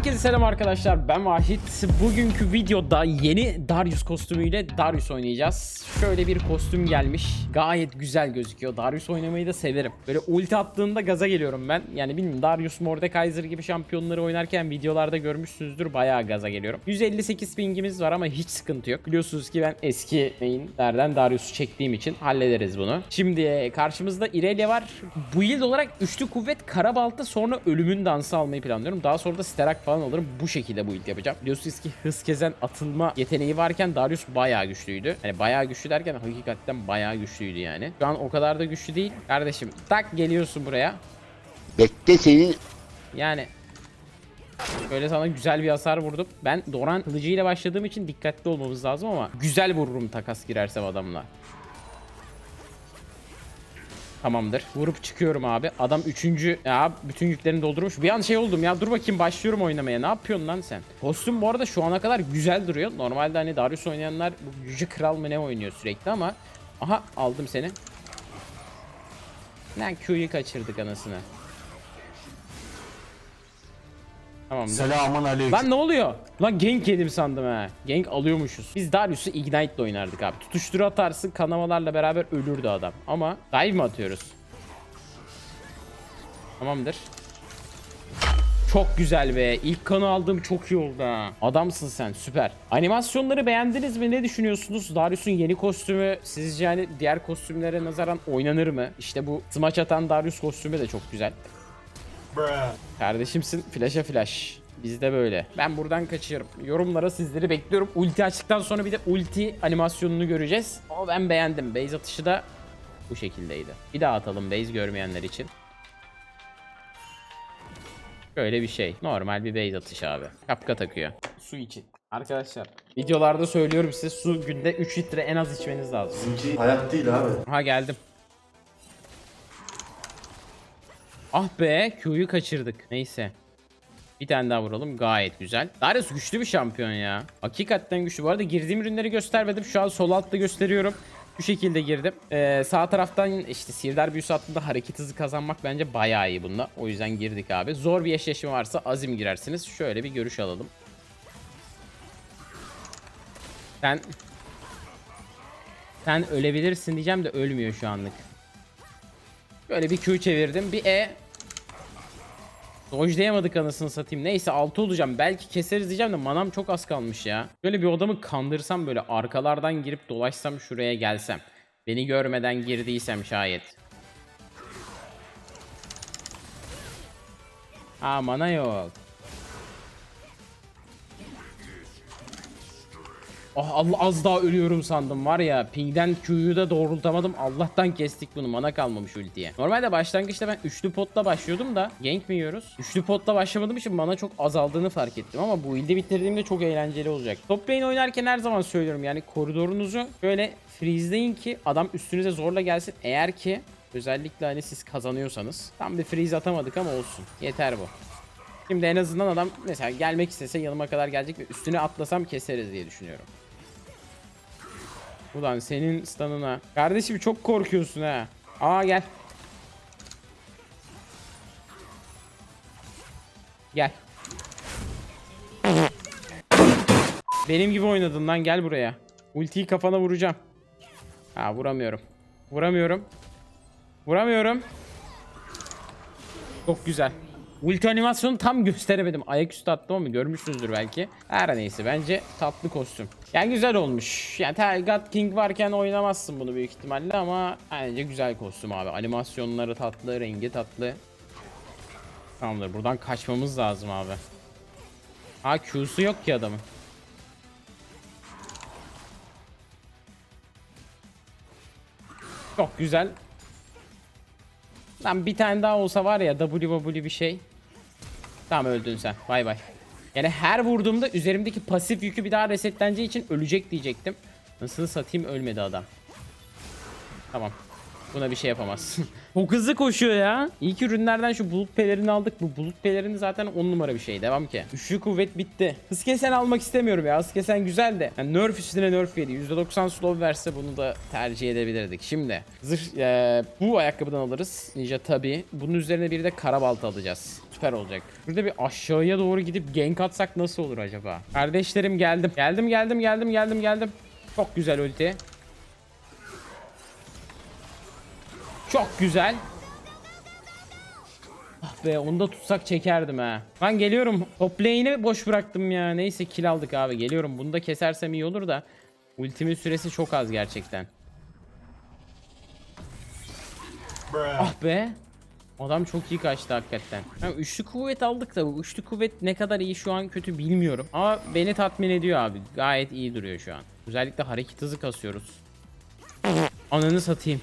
Herkese selam arkadaşlar ben Vahit. Bugünkü videoda yeni Darius kostümüyle Darius oynayacağız. Şöyle bir kostüm gelmiş. Gayet güzel gözüküyor. Darius oynamayı da severim. Böyle ulti attığında gaza geliyorum ben. Yani bilmiyorum Darius Mordekaiser gibi şampiyonları oynarken videolarda görmüşsünüzdür. Bayağı gaza geliyorum. 158 pingimiz var ama hiç sıkıntı yok. Biliyorsunuz ki ben eski mainlerden Darius'u çektiğim için hallederiz bunu. Şimdi karşımızda Irelia var. Bu yıl olarak üçlü kuvvet karabalta sonra ölümün dansı almayı planlıyorum. Daha sonra da Sterak falan alırım. Bu şekilde bu ilk yapacağım. Biliyorsunuz ki hız kezen atılma yeteneği varken Darius bayağı güçlüydü. Yani bayağı güçlü derken hakikaten bayağı güçlüydü yani. Şu an o kadar da güçlü değil. Kardeşim tak geliyorsun buraya. Bekle senin Yani Böyle sana güzel bir hasar vurdum. Ben Doran kılıcıyla başladığım için dikkatli olmamız lazım ama güzel vururum takas girersem adamla. Tamamdır. Vurup çıkıyorum abi. Adam üçüncü. Ya bütün yüklerini doldurmuş. Bir an şey oldum ya. Dur bakayım başlıyorum oynamaya. Ne yapıyorsun lan sen? Kostüm bu arada şu ana kadar güzel duruyor. Normalde hani Darius oynayanlar bu Yüce Kral mı ne oynuyor sürekli ama. Aha aldım seni. Lan Q'yu kaçırdık anasını. Tamamdır. Selamun aleyküm. Lan ne oluyor? Lan gank yedim sandım ha. Gank alıyormuşuz. Biz Darius'u Ignite ile oynardık abi. Tutuşturu atarsın kanamalarla beraber ölürdü adam. Ama dive mi atıyoruz? Tamamdır. Çok güzel be. İlk kanı aldığım çok iyi oldu ha. Adamsın sen süper. Animasyonları beğendiniz mi? Ne düşünüyorsunuz? Darius'un yeni kostümü sizce yani diğer kostümlere nazaran oynanır mı? İşte bu smaç atan Darius kostümü de çok güzel. Kardeşimsin flash'a flash. Bizde böyle. Ben buradan kaçıyorum. Yorumlara sizleri bekliyorum. Ulti açtıktan sonra bir de ulti animasyonunu göreceğiz. Ama ben beğendim. Base atışı da bu şekildeydi. Bir daha atalım base görmeyenler için. Böyle bir şey. Normal bir base atışı abi. Kapka takıyor. Su için. Arkadaşlar videolarda söylüyorum size su günde 3 litre en az içmeniz lazım. Bizimki hayat değil abi. Ha geldim. Ah be Q'yu kaçırdık. Neyse. Bir tane daha vuralım. Gayet güzel. Darius güçlü bir şampiyon ya. Hakikaten güçlü. Bu arada girdiğim ürünleri göstermedim. Şu an sol altta gösteriyorum. Bu şekilde girdim. Ee, sağ taraftan işte Sirdar büyüsü attığında hareket hızı kazanmak bence bayağı iyi bunda. O yüzden girdik abi. Zor bir eşleşme varsa azim girersiniz. Şöyle bir görüş alalım. Sen... Sen ölebilirsin diyeceğim de ölmüyor şu anlık. Böyle bir Q çevirdim. Bir E. Dojlayamadık anasını satayım. Neyse 6 olacağım. Belki keseriz diyeceğim de manam çok az kalmış ya. Böyle bir odamı kandırsam böyle arkalardan girip dolaşsam şuraya gelsem. Beni görmeden girdiysem şayet. Aa mana yok. Oh Allah az daha ölüyorum sandım var ya. Pingden Q'yu da doğrultamadım. Allah'tan kestik bunu. Mana kalmamış ultiye. Normalde başlangıçta ben üçlü potla başlıyordum da. Gank mi yiyoruz? Üçlü potla başlamadığım için mana çok azaldığını fark ettim ama bu ilde bitirdiğimde çok eğlenceli olacak. Top lane oynarken her zaman söylüyorum. Yani koridorunuzu böyle freezeleyin ki adam üstünüze zorla gelsin. Eğer ki Özellikle hani siz kazanıyorsanız. Tam bir freeze atamadık ama olsun. Yeter bu. Şimdi en azından adam mesela gelmek istese yanıma kadar gelecek ve üstüne atlasam keseriz diye düşünüyorum. Ulan senin stun'ına. Kardeşim çok korkuyorsun ha. Aa gel. Gel. Benim gibi oynadın lan gel buraya. Ultiyi kafana vuracağım. Ha vuramıyorum. Vuramıyorum. Vuramıyorum. Çok güzel. Ulti animasyonu tam gösteremedim. Ayaküstü attım ama görmüşsünüzdür belki. Her neyse bence tatlı kostüm. Yani güzel olmuş. Yani God King varken oynamazsın bunu büyük ihtimalle ama bence güzel kostüm abi. Animasyonları tatlı, rengi tatlı. Tamamdır buradan kaçmamız lazım abi. Ha Q'su yok ki adamın. Çok güzel. Lan bir tane daha olsa var ya WW bir şey. Tamam öldün sen. Bay bay. Yani her vurduğumda üzerimdeki pasif yükü bir daha resetleneceği için ölecek diyecektim. Nasıl satayım ölmedi adam. Tamam. Buna bir şey yapamaz. Çok hızlı koşuyor ya. İlk ürünlerden şu bulut pelerini aldık. Bu bulut pelerini zaten 10 numara bir şey. Devam ki. Üçlü kuvvet bitti. Hız kesen almak istemiyorum ya. Hız kesen güzel de. Yani nerf üstüne nerf yedi. %90 slow verse bunu da tercih edebilirdik. Şimdi zırh eee, bu ayakkabıdan alırız. Ninja tabi. Bunun üzerine bir de kara balta alacağız. Süper olacak. Burada bir aşağıya doğru gidip gank atsak nasıl olur acaba? Kardeşlerim geldim. Geldim geldim geldim geldim geldim. Çok güzel ulti. Çok güzel. Ah be onu da tutsak çekerdim ha. Ben geliyorum. Top lane'i boş bıraktım ya. Neyse kill aldık abi. Geliyorum. Bunu da kesersem iyi olur da. Ultimin süresi çok az gerçekten. Ah be. Adam çok iyi kaçtı hakikaten. Yani üçlü kuvvet aldık da bu üçlü kuvvet ne kadar iyi şu an kötü bilmiyorum. Ama beni tatmin ediyor abi. Gayet iyi duruyor şu an. Özellikle hareket hızı kasıyoruz. Ananı satayım.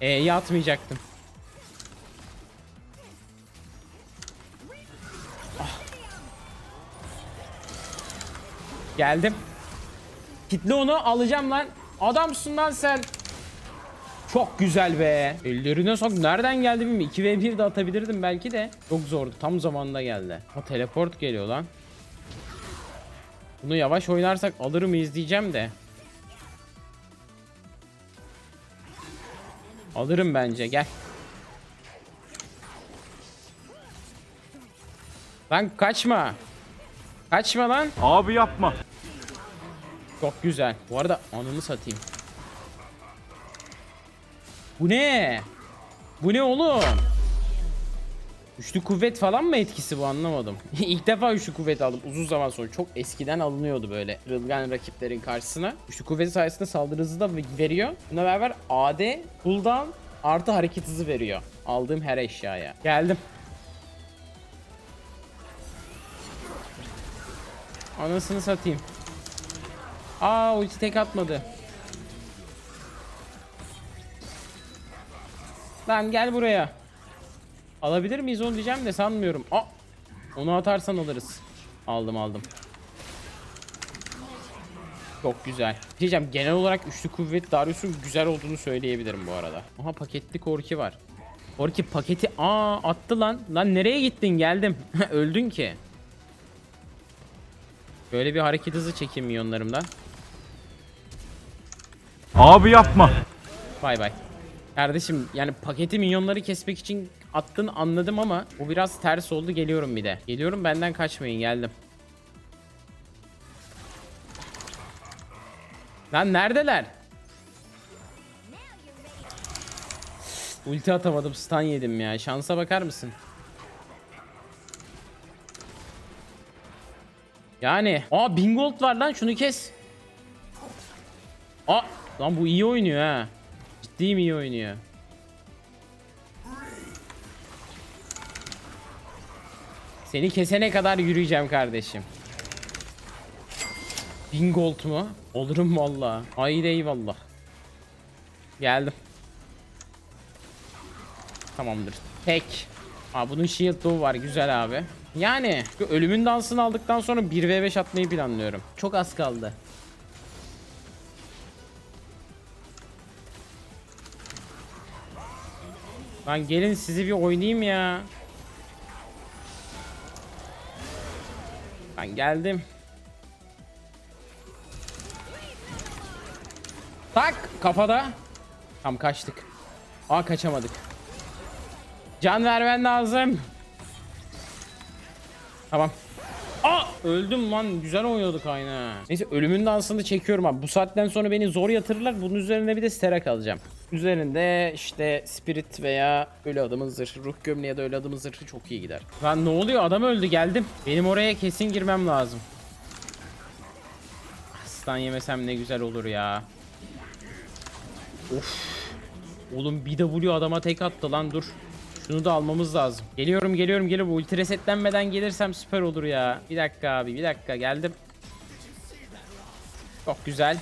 E'yi atmayacaktım. Ah. Geldim. Kitle onu alacağım lan. Adamsın lan sen. Çok güzel be. Ellerine sok. Nereden geldi bilmiyorum. 2v1 de atabilirdim belki de. Çok zordu. Tam zamanında geldi. O teleport geliyor lan. Bunu yavaş oynarsak alır mıyız diyeceğim de. Alırım bence gel. Lan kaçma. Kaçma lan. Abi yapma. Çok güzel. Bu arada anımı satayım. Bu ne? Bu ne oğlum? Üçlü kuvvet falan mı etkisi bu anlamadım. İlk defa üçlü kuvvet aldım uzun zaman sonra. Çok eskiden alınıyordu böyle Rılgan rakiplerin karşısına. Üçlü kuvvet sayesinde saldırı hızı da veriyor. Buna beraber AD cooldown artı hareket hızı veriyor. Aldığım her eşyaya. Geldim. Anasını satayım. Aa ulti tek atmadı. Lan gel buraya. Alabilir miyiz onu diyeceğim de sanmıyorum. Aa, onu atarsan alırız. Aldım aldım. Çok güzel. Şey Diyeceğim genel olarak üçlü kuvvet Darius'un güzel olduğunu söyleyebilirim bu arada. Aha paketli Korki var. Korki paketi aa attı lan. Lan nereye gittin geldim. Öldün ki. Böyle bir hareket hızı çekeyim milyonlarımdan. Abi yapma. Bay bay. Kardeşim yani paketi minyonları kesmek için attın anladım ama bu biraz ters oldu geliyorum bir de. Geliyorum benden kaçmayın geldim. Lan neredeler? Ulti atamadım stun yedim ya şansa bakar mısın? Yani aa Bingold var lan şunu kes. Aa lan bu iyi oynuyor ha. Ciddiyim iyi oynuyor. Seni kesene kadar yürüyeceğim kardeşim. Bin gold mu? Olurum valla. Haydi eyvallah. Geldim. Tamamdır. Tek. Aa bunun shield dove var güzel abi. Yani ölümün dansını aldıktan sonra 1v5 atmayı planlıyorum. Çok az kaldı. Lan gelin sizi bir oynayayım ya. Ben geldim. Tak kafada. Tam kaçtık. Aa kaçamadık. Can vermen lazım. Tamam. Aa öldüm lan güzel oynuyorduk aynı. Neyse ölümün dansını çekiyorum abi. Bu saatten sonra beni zor yatırırlar. Bunun üzerine bir de sterak alacağım. Üzerinde işte spirit veya ölü adamın zırhı, ruh gömleği ya da ölü adamın zırhı çok iyi gider. Lan ne oluyor? Adam öldü geldim. Benim oraya kesin girmem lazım. Aslan yemesem ne güzel olur ya. Of. Oğlum bir W adama tek attı lan dur. Şunu da almamız lazım. Geliyorum geliyorum geliyorum. Ulti resetlenmeden gelirsem süper olur ya. Bir dakika abi bir dakika geldim. Çok güzel.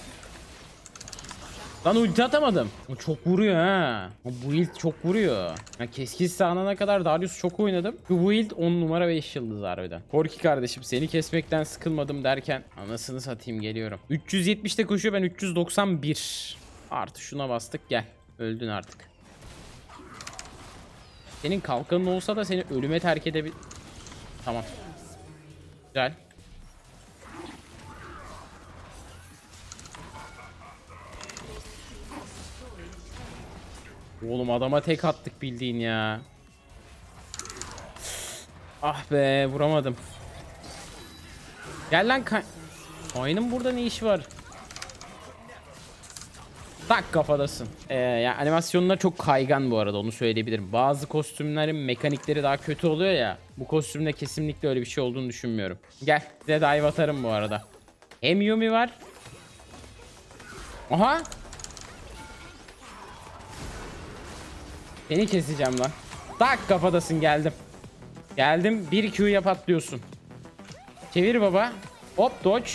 Lan ulti atamadım. O çok vuruyor ha. Bu build çok vuruyor. Ya keskin sahnana kadar Darius çok oynadım. Bu build 10 numara 5 yıldız harbiden. Korki kardeşim seni kesmekten sıkılmadım derken anasını satayım geliyorum. 370'te koşuyor ben 391. Artı şuna bastık gel. Öldün artık. Senin kalkanın olsa da seni ölüme terk edebil... Tamam. Güzel. Oğlum adama tek attık bildiğin ya. Ah be vuramadım. Gel lan kay... Kaynın burada ne işi var? Tak kafadasın. Ee, yani animasyonlar çok kaygan bu arada onu söyleyebilirim. Bazı kostümlerin mekanikleri daha kötü oluyor ya. Bu kostümde kesinlikle öyle bir şey olduğunu düşünmüyorum. Gel de dive atarım bu arada. Hem Yumi var. Aha. Seni keseceğim lan. Tak kafadasın geldim. Geldim 1 Q'ya patlıyorsun. Çevir baba. Hop dodge.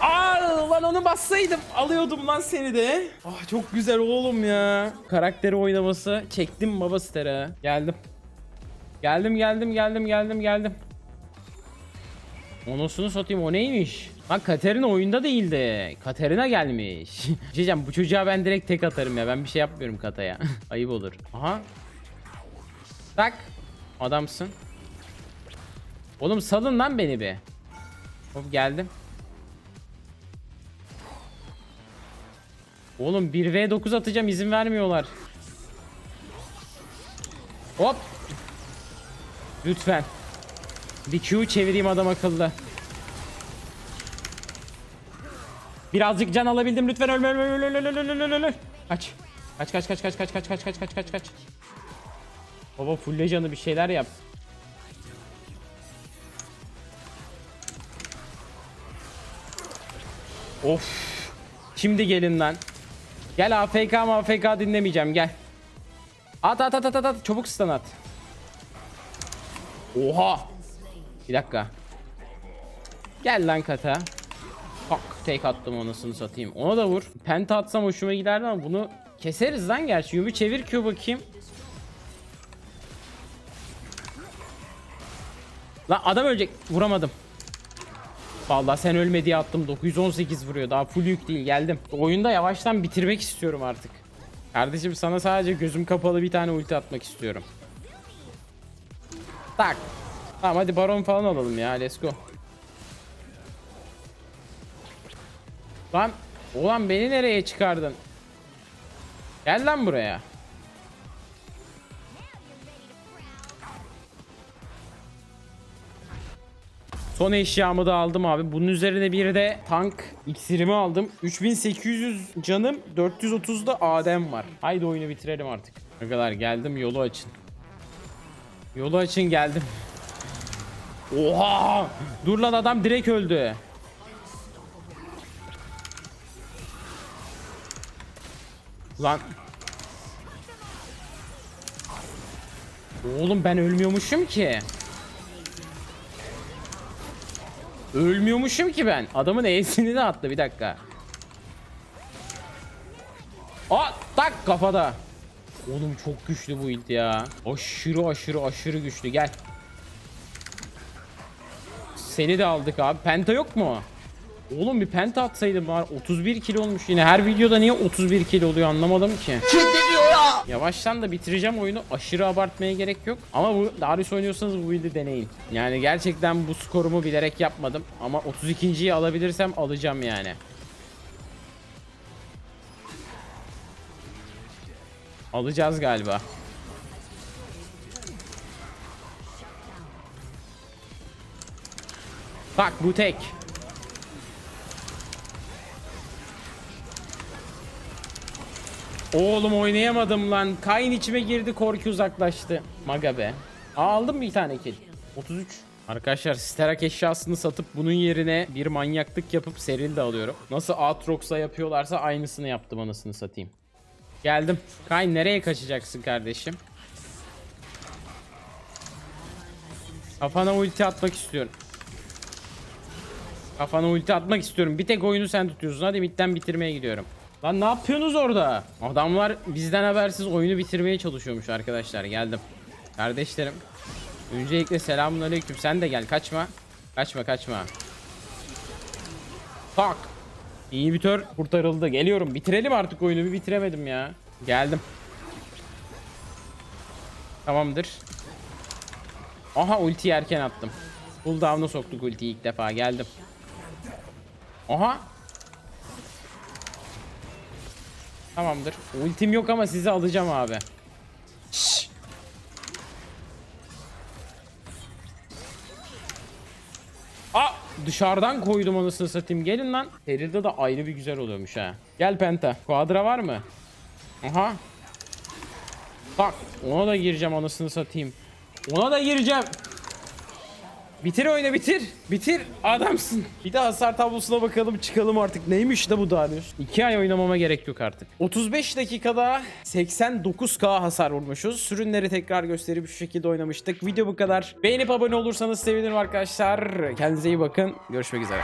Aa, lan onu bassaydım alıyordum lan seni de. Ah çok güzel oğlum ya. Karakteri oynaması çektim baba stere. Geldim. Geldim geldim geldim geldim geldim. Onosunu satayım o neymiş? Lan Katerina oyunda değildi. Katerina gelmiş. Bir şey diyeceğim bu çocuğa ben direkt tek atarım ya. Ben bir şey yapmıyorum Kata'ya. Ayıp olur. Aha. Tak. Adamsın. Oğlum salın lan beni be. Hop geldim. Oğlum 1v9 atacağım izin vermiyorlar. Hop. Lütfen. Bir Q çevireyim adam akıllı. Birazcık can alabildim lütfen ölme ölme ölme ölme ölme ölme ölme ölme Kaç. Kaç kaç kaç kaç kaç kaç kaç kaç kaç kaç kaç. Baba fulle canı bir şeyler yap. Of. Şimdi gelin lan. Gel AFK mı AFK dinlemeyeceğim gel. At at at at at çabuk stun at. Oha. Bir dakika. Gel lan kata. Bak tek attım anasını satayım. Ona da vur. Penta atsam hoşuma giderdi ama bunu keseriz lan gerçi. Yumi çevir Q bakayım. Lan adam ölecek. Vuramadım. Vallahi sen ölme diye attım. 918 vuruyor. Daha full yük değil. Geldim. Oyunda yavaştan bitirmek istiyorum artık. Kardeşim sana sadece gözüm kapalı bir tane ulti atmak istiyorum. Tak. Tamam hadi baron falan alalım ya. Let's go. Lan ulan beni nereye çıkardın? Gel lan buraya. Son eşyamı da aldım abi. Bunun üzerine bir de tank iksirimi aldım. 3800 canım, 430 da adem var. Haydi oyunu bitirelim artık. Ne kadar geldim yolu açın. Yolu açın geldim. Oha! Dur lan adam direkt öldü. Lan. Oğlum ben ölmüyormuşum ki. Ölmüyormuşum ki ben. Adamın E'sini de attı bir dakika. Aa tak kafada. Oğlum çok güçlü bu ilk ya. Aşırı aşırı aşırı güçlü gel. Seni de aldık abi. Penta yok mu? Oğlum bir penta atsaydım var. 31 kilo olmuş yine. Her videoda niye 31 kilo oluyor anlamadım ki. Yavaştan da bitireceğim oyunu. Aşırı abartmaya gerek yok. Ama bu Darius oynuyorsanız bu build'i deneyin. Yani gerçekten bu skorumu bilerek yapmadım. Ama 32.yi alabilirsem alacağım yani. Alacağız galiba. Bak bu tek. Oğlum oynayamadım lan. Kayn içime girdi korku uzaklaştı. Maga be. Aa, aldım bir tane kill. 33. Arkadaşlar Sterak eşyasını satıp bunun yerine bir manyaklık yapıp seril de alıyorum. Nasıl Aatrox'a yapıyorlarsa aynısını yaptım anasını satayım. Geldim. Kayn nereye kaçacaksın kardeşim? Kafana ulti atmak istiyorum. Kafana ulti atmak istiyorum. Bir tek oyunu sen tutuyorsun. Hadi midden bitirmeye gidiyorum. Lan ne yapıyorsunuz orada? Adamlar bizden habersiz oyunu bitirmeye çalışıyormuş arkadaşlar. Geldim. Kardeşlerim. Öncelikle selamun aleyküm. Sen de gel. Kaçma. Kaçma kaçma. Tak. İnhibitör kurtarıldı. Geliyorum. Bitirelim artık oyunu. Bir bitiremedim ya. Geldim. Tamamdır. Aha ultiyi erken attım. Cooldown'a soktuk ultiyi ilk defa. Geldim. Aha. Tamamdır. Ultim yok ama sizi alacağım abi. Şşş. Aa, dışarıdan koydum anasını satayım. Gelin lan. Teril'de de ayrı bir güzel oluyormuş ha. Gel Penta. Quadra var mı? Aha. Bak ona da gireceğim anasını satayım. Ona da gireceğim. Bitir oyunu bitir. Bitir. Adamsın. Bir de hasar tablosuna bakalım çıkalım artık. Neymiş de bu Darius? 2 ay oynamama gerek yok artık. 35 dakikada 89k hasar vurmuşuz. Sürünleri tekrar gösterip şu şekilde oynamıştık. Video bu kadar. Beğenip abone olursanız sevinirim arkadaşlar. Kendinize iyi bakın. Görüşmek üzere.